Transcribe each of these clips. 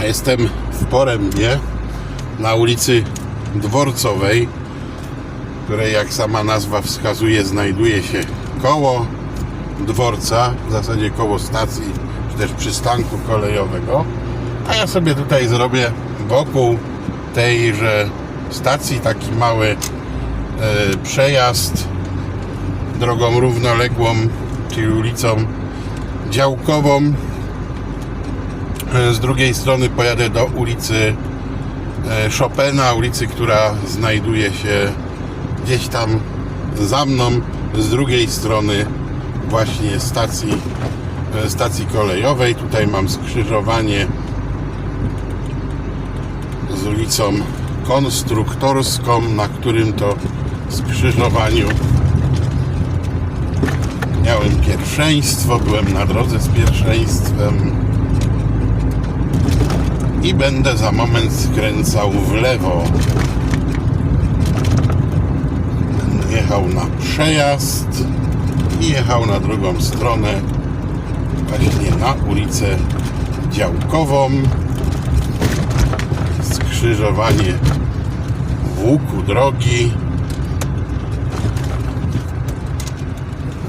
A jestem w Porębie na ulicy Dworcowej, której jak sama nazwa wskazuje znajduje się koło dworca, w zasadzie koło stacji, czy też przystanku kolejowego. A ja sobie tutaj zrobię wokół tejże stacji taki mały e, przejazd drogą równoległą, czyli ulicą działkową. E, Z drugiej strony pojadę do ulicy e, Chopina, ulicy, która znajduje się gdzieś tam za mną, z drugiej strony właśnie stacji, e, stacji kolejowej. Tutaj mam skrzyżowanie z ulicą Konstruktorską, na którym to skrzyżowaniu miałem pierwszeństwo, byłem na drodze z pierwszeństwem i będę za moment skręcał w lewo. Będę jechał na przejazd i jechał na drugą stronę, właśnie na ulicę Działkową. Skrzyżowanie w łuku drogi.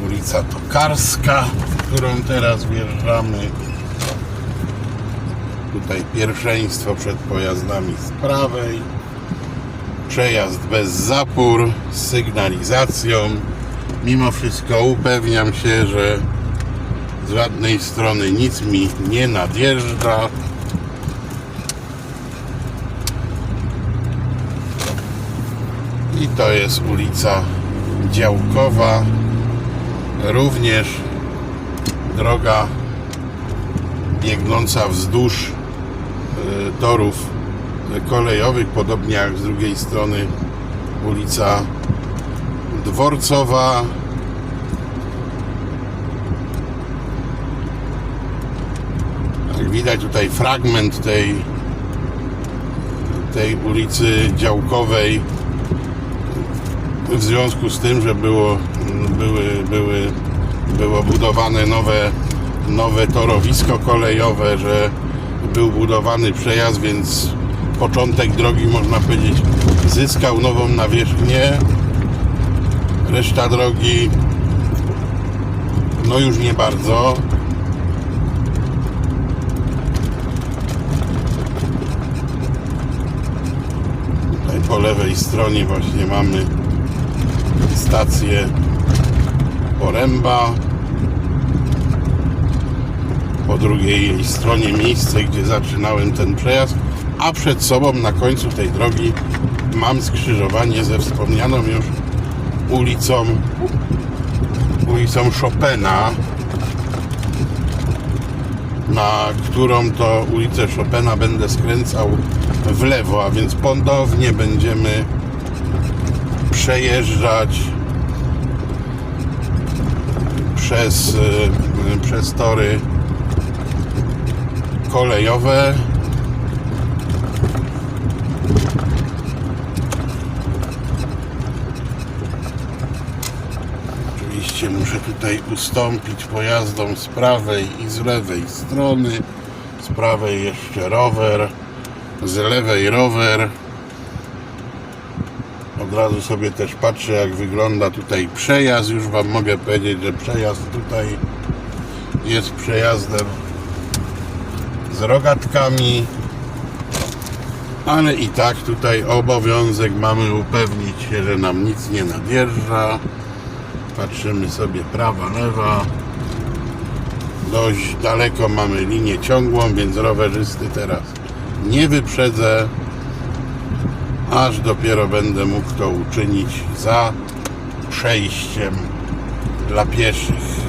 Ulica Tokarska, w którą teraz wjeżdżamy. Tutaj pierwszeństwo przed pojazdami z prawej. Przejazd bez zapór, z sygnalizacją. Mimo wszystko upewniam się, że z żadnej strony nic mi nie nadjeżdża. I to jest ulica Działkowa. Również droga biegnąca wzdłuż torów kolejowych, podobnie jak z drugiej strony ulica Dworcowa. Jak widać tutaj fragment tej, tej ulicy Działkowej w związku z tym, że było, były, były, było budowane nowe, nowe torowisko kolejowe, że był budowany przejazd, więc początek drogi można powiedzieć zyskał nową nawierzchnię. Reszta drogi no już nie bardzo. Tutaj po lewej stronie właśnie mamy stację Poręba. Po drugiej stronie miejsce, gdzie zaczynałem ten przejazd, a przed sobą na końcu tej drogi mam skrzyżowanie ze wspomnianą już ulicą ulicą Chopina na którą to ulicę Chopina będę skręcał w lewo, a więc ponownie będziemy przejeżdżać przez, y, przez tory kolejowe. Oczywiście muszę tutaj ustąpić pojazdom z prawej i z lewej strony. Z prawej jeszcze rower, z lewej rower. Od razu sobie też patrzę, jak wygląda tutaj przejazd. Już Wam mogę powiedzieć, że przejazd tutaj jest przejazdem z rogatkami. Ale i tak tutaj obowiązek mamy upewnić się, że nam nic nie nadjeżdża. Patrzymy sobie prawa, lewa. Dość daleko mamy linię ciągłą, więc rowerzysty teraz nie wyprzedzę aż dopiero będę mógł to uczynić za przejściem dla pieszych.